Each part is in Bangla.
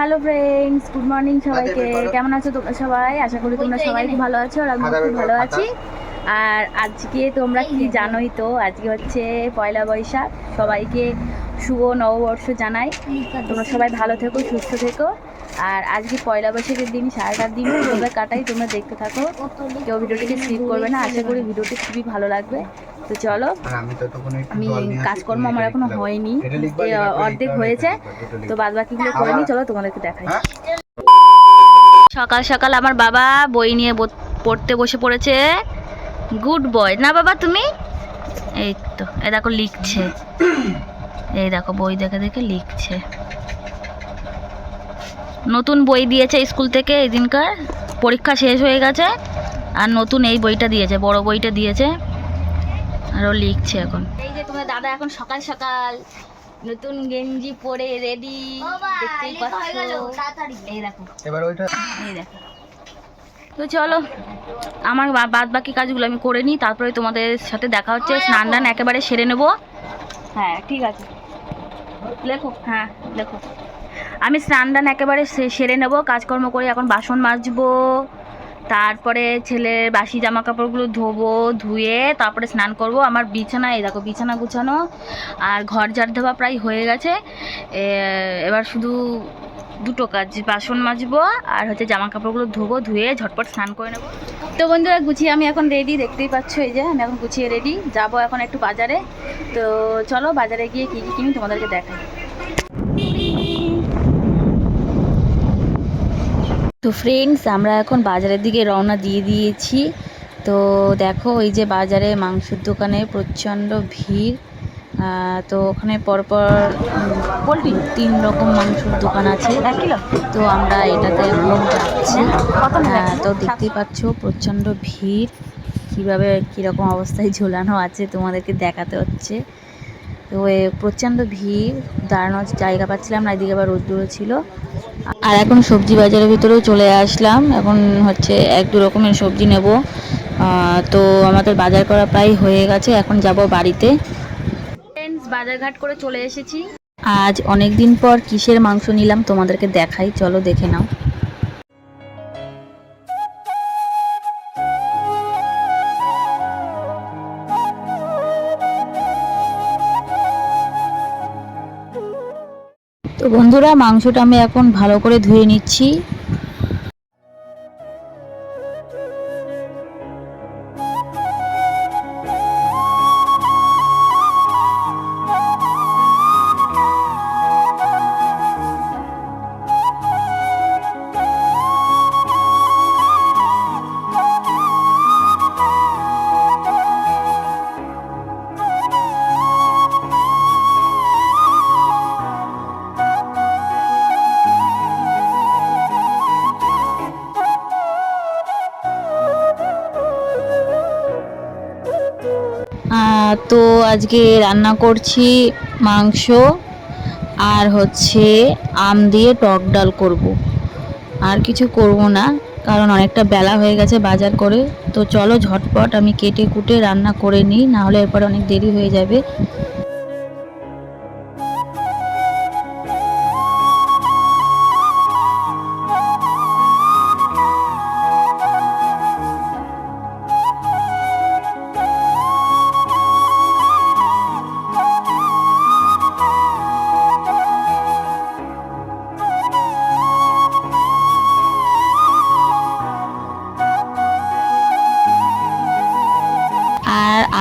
হ্যালো ফ্রেন্ডস গুড মর্নিং সবাইকে। কেমন আছো তোমরা সবাই? আশা করি তোমরা সবাই খুব ভালো আছো আর আমি খুব ভালো আছি। আর আজকে তোমরা কি জানোই তো আজকে হচ্ছে পয়লা বৈশাখ। সবাইকে শুভ নববর্ষ জানাই। তোমরা সবাই ভালো থেকো সুস্থ থেকো। আর আজকে পয়লা বৈশাখের দিন সারাটা দিন তোমরা কাটাই তোমরা দেখতে থাকো। কেউ ভিডিওটিকে স্কিপ করবে না আশা করি ভিডিওটি খুবই ভালো লাগবে। তো চলো আমি কাজকর্ম আমার এখনও হয়নি। অর্ধেক হয়েছে। তো বাদ বাকিগুলো করে নি চলো তোমাদেরকে দেখাই। হ্যাঁ? সকাল সকাল আমার বাবা বই নিয়ে পড়তে বসে পড়েছে। গুড বয় না বাবা তুমি? এই তো এই দেখো লিখছে। এই দেখো বই দেখে দেখে লিখছে। নতুন বই দিয়েছে স্কুল থেকে এই দিনকার পরীক্ষা শেষ হয়ে গেছে আর নতুন এই বইটা দিয়েছে বড় বইটা দিয়েছে। আর ও লিখছে এখন। এই যে তোমার দাদা এখন সকাল সকাল নতুন গেঞ্জি পরে রেডি দেখতেই পাচ্ছ। এই দেখো। এবার ওইটা এই দেখো। তো চলো আমার বাদ বাকি কাজগুলো আমি করে নিই তারপরে তোমাদের সাথে দেখা হচ্ছে স্নান টান একেবারে সেরে নেব। হ্যাঁ ঠিক আছে। লেখো হ্যাঁ লেখো। আমি স্নান টান একেবারে সেরে নেব, কাজকর্ম করে এখন বাসন মাজবো, তারপরে ছেলের বাসি জামা কাপড়গুলো ধোবো, ধুয়ে তারপরে স্নান করব। আমার বিছানা, এই দেখো বিছানা গুছানো, আর ঘর ঝাড় দেওয়া প্রায় হয়ে গেছে। এবার শুধু দুটো কাজ, বাসন মাজবো আর হচ্ছে জামা কাপড়গুলো ধোবো, ধুয়ে ঝটপট স্নান করে নেব। তো বন্ধুরা, গুছিয়ে আমি এখন রেডি দেখতেই পাচ্ছ এই যে, আমি এখন গুছিয়ে রেডি যাব এখন একটু বাজারে। তো চলো বাজারে গিয়ে কী কী কিনি তোমাদেরকে দেখাই। তো ফ্রেন্ডস আমরা এখন বাজারের দিকে রওনা দিয়ে দিয়েছি। তো দেখো ওই যে বাজারে মাংসের দোকানে প্রচণ্ড ভিড়। তো ওখানে পরপর পোলট্রি তিন রকম মাংসের দোকান আছে। তো আমরা এটাতে যাচ্ছি তো দেখতেই পাচ্ছ প্রচণ্ড ভিড়। কীভাবে কীরকম অবস্থায় ঝোলানো আছে তোমাদেরকে দেখাতে হচ্ছে। তো প্রচণ্ড ভিড় দাঁড়ানোর জায়গা পাচ্ছিলাম না এদিকে আবার রোদ্দুরও ছিল। আর এখন সবজি বাজারের ভিতরেও চলে আসলাম। এখন হচ্ছে এক দু রকমের সবজি নেব। আহ, তো আমাদের বাজার করা প্রায় হয়ে গেছে। এখন যাব বাড়িতে। বাজারঘাট করে চলে এসেছি। আজ অনেক দিন পর কিসের মাংস নিলাম তোমাদেরকে দেখাই। চলো দেখে নাও। বন্ধুরা মাংসটা আমি এখন ভালো করে ধুয়ে নিচ্ছি। তো আজকে রান্না করছি মাংস আর হচ্ছে আম দিয়ে টক ডাল করব। আর কিছু করব না, কারণ অনেকটা বেলা হয়ে গেছে বাজার করে তো চলো ঝটপট আমি কেটে কুটে রান্না করে নিই, নাহলে এরপর অনেক দেরি হয়ে যাবে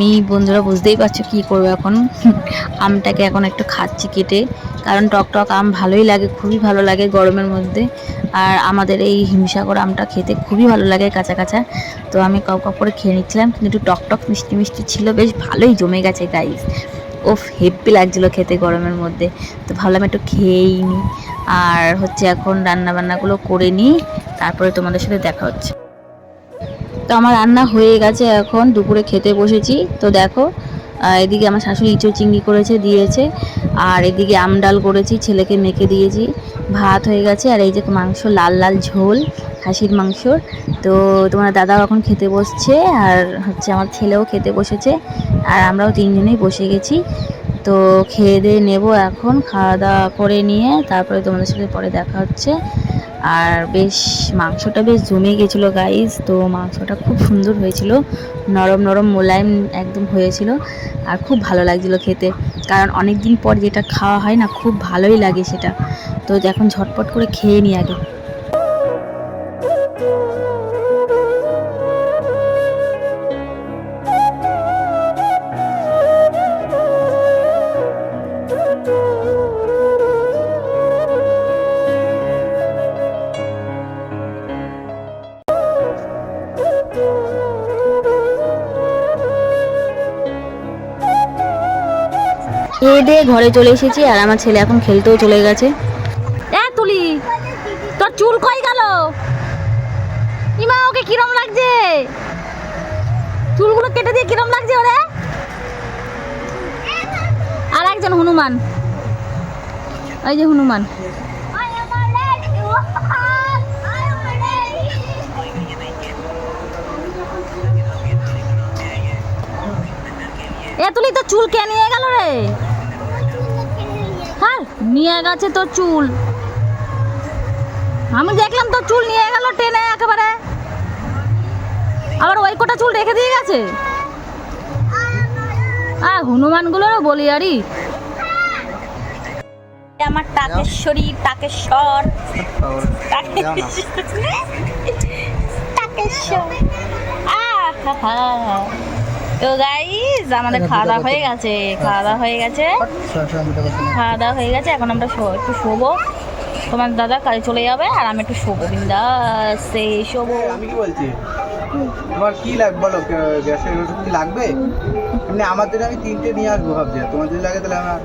আমি, বন্ধুরা বুঝতেই পারছ কি করব এখন। আমটাকে এখন একটু খাচ্ছি কেটে। কারণ টক টক আম ভালোই লাগে, খুবই ভালো লাগে গরমের মধ্যে। আর আমাদের এই হিমসাগর আমটা খেতে খুবই ভালো লাগে কাঁচা কাঁচা। তো আমি কপ কপ করে খেয়ে নিচ্ছিলাম, কিন্তু একটু টক টক মিষ্টি মিষ্টি ছিল, বেশ ভালোই জমে গেছে গাইস ও হেপি লাগছিল খেতে গরমের মধ্যে। তো ভাবলাম একটু খেয়েই নিই আর হচ্ছে এখন রান্না বান্নাগুলো করে নিই, তারপরে তোমাদের সাথে দেখা হচ্ছে। তো আমার রান্না হয়ে গেছে এখন, দুপুরে খেতে বসেছি। তো দেখো এদিকে আমার শাশুড়ি ইঁচড় চিংড়ি করেছে, দিয়েছে। আর এদিকে আম ডাল করেছি, ছেলেকে মেখে দিয়েছি। ভাত হয়ে গেছে, আর এই যে মাংস, লাল লাল ঝোল, খাসির মাংস তো তোমার দাদাও এখন খেতে বসছে, আর হচ্ছে আমার ছেলেও খেতে বসেছে। আর আমরাও তিনজনেই বসে গেছি। তো খেয়ে দিয়ে নেব এখন, খাওয়া দাওয়া করে নিয়ে, তারপরে তোমাদের সাথে পরে দেখা হচ্ছে। আর বেশ মাংসটা বেশ জমে গেছিল গাইস তো মাংসটা খুব সুন্দর হয়েছিল। নরম নরম মোলায়েম একদম হয়েছিল। আর খুব ভালো লাগছিল খেতে। কারণ অনেক দিন পর যেটা খাওয়া হয় না, খুব ভালোই লাগে সেটা। তো এখন ঝটপট করে খেয়ে নিই আগে। খেয়ে দিয়ে ঘরে চলে এসেছি, আর আমার ছেলে এখন খেলতেও চলে গেছে। এ তুলি, তোর চুল কই গেল? ইমা, ওকে কিরম লাগছে? চুলগুলো কেটে দিয়ে কিরম লাগছে ওরে? আর একজন হনুমান। ওই যে হনুমান। এ তুলি তো চুল কে নিয়ে গেল রে? হ্যাঁ নিয়ে গেছে তো চুল। আমি দেখলাম তো চুল নিয়ে গেল টেনে একেবারে। আবার ওই কটা চুল রেখে দিয়ে গেছে? আর হনুমানগুলোরও বলি আরই আমার টাকেশ্বরী টাকেশ্বর। টাকেশ্বর। আহা তো গাইজ আমাদের খাওয়া দাওয়া হয়ে গেছে খাওয়া দাওয়া হয়ে গেছে। খাওয়া দাওয়া হয়ে গেছে এখন আমরা শো- একটু শোবো। তোমার দাদা কাজে চলে যাবে আর আমি একটু শোবো। বিন্দাসে শোবো। আমি কি বলছি? তোমার কি লাগবে বলো গ্যাসের ওষুধ কি লাগবে? এমনি আমার জন্য আমি তিনটে নিয়ে আসব ভাবছি। তোমার যদি লাগে তাহলে আমার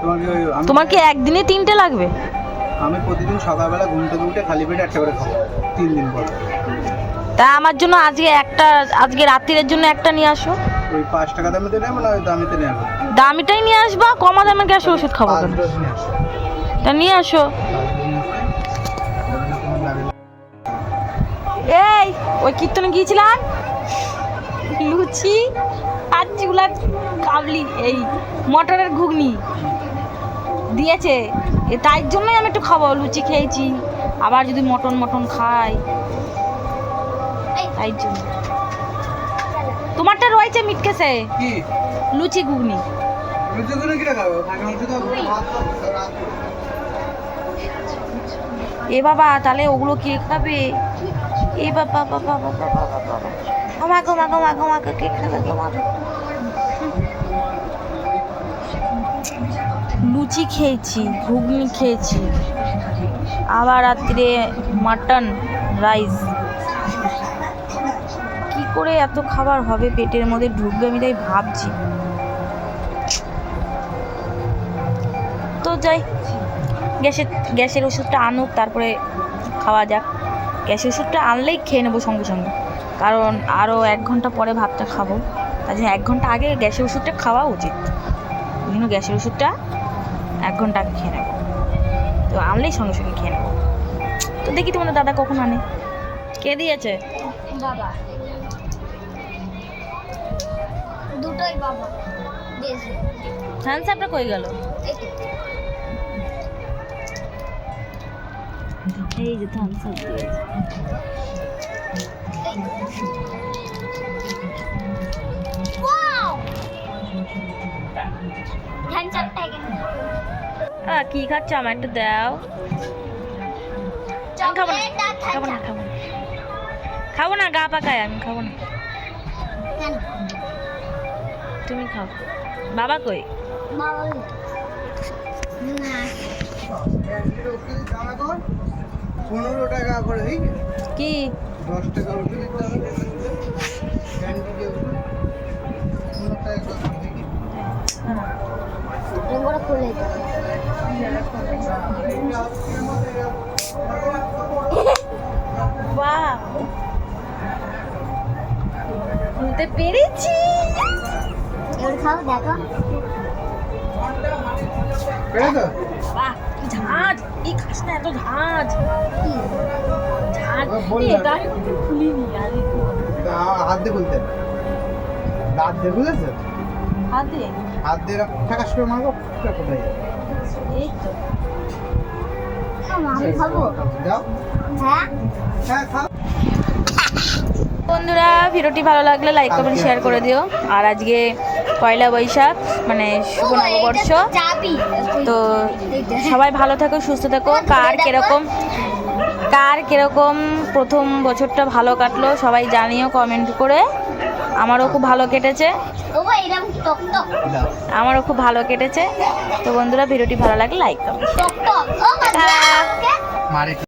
তোমাকে তোমার কি একদিনে তিনটে লাগবে? আমি প্রতিদিন সকালবেলা ঘুম থেকে উঠে খালি পেটে একটা করে খাব তিন দিন পর। তা আমার জন্য আজকে একটা আজকে রাত্রির জন্য একটা নিয়ে আসো। ওই পাঁচ টাকা দামিতে নেব না ওই দামিতে নেব দামিটাই নিয়ে আসবা কমা দামে গ্যাস ওষুধ খাব কেন? তা নিয়ে আসো। এই ওই কীর্তনে গিয়েছিলাম? লুচি আর চিগুলা কাবলি এই মটরের ঘুগনি দিয়েছে। এ তাই জন্যই আমি একটু খাব লুচি খেয়েছি। আবার যদি মটন মটন খাই তাই জন্য। তোমারটা রয়েছে মিটকেসে কি? লুচি ঘুগনি। লুচি ভাত খাব, এ বাবা তাহলে ওগুলো কে খাবে? এ বাবা বাবা বাবা বাবা বাবা আমা গো মা গো মা গো কে খাবে গো? লুচি খেয়েছি ঘুগনি খেয়েছি। আবার রাত্রে মাটন রাইস। কি করে এত খাবার হবে? পেটের মধ্যে ঢুকবে আমি তাই ভাবছি। তো যাই, গ্যাসের গ্যাসের ওষুধটা আনুক, তারপরে খাওয়া যাক। গ্যাসের ওষুধটা আনলেই খেয়ে নেব সঙ্গে সঙ্গে। কারণ আরও এক ঘণ্টা পরে ভাতটা খাব। তার জন্য এক ঘণ্টা আগে গ্যাসের ওষুধটা খাওয়া উচিত। জন্য গ্যাসের ওষুধটা এক ঘণ্টা আগে খেয়ে নেব। তো আনলেই সঙ্গে সঙ্গে খেয়ে নেব। তো দেখি তোমাদের দাদা কখন আনে। কে দিয়েছে? বাবা দুটোই বাবা। দিয়েছে হ্যান্ড স্যাপটা কই গেল? এই যে থামস আপ দিয়েছে কি খাচ্ছ আমার একটু দাও। খাব না। খাব না খাব না। খাব না গা পাকায় আমি খাব না? তুমি খাও। বাবা কই? পনেরো টাকা করে কি? দশ টাকা পনেরো খুলে দাও। বাহ। খুলতে পেরেছি খাও দেখো। বাহ কি ঝাঁজ এই খাস না এত ঝাঁজ? ঝাঁজ এটা খুলিনি হাত দিয়ে খুলতে। হাত দিয়ে খুলেছো? হাতে হাত দিয়ে এরকম ঠাকাস মারবো কোথায় এই তো। মামা, আমি খাব। দাও হ্যাঁ? হ্যাঁ খাও। বন্ধুরা ভিডিওটি ভালো লাগলে লাইক কমেন্ট শেয়ার করে দিও। আর আজকে পয়লা বৈশাখ মানে শুভ নববর্ষ। তো সবাই ভালো থাকো সুস্থ থাকো। কার কীরকম কার কীরকম প্রথম বছরটা ভালো কাটলো সবাই জানিও কমেন্ট করে। আমারও খুব ভালো কেটেছে। আমারও খুব ভালো কেটেছে। তো বন্ধুরা ভিডিওটি ভালো লাগলে লাইক করো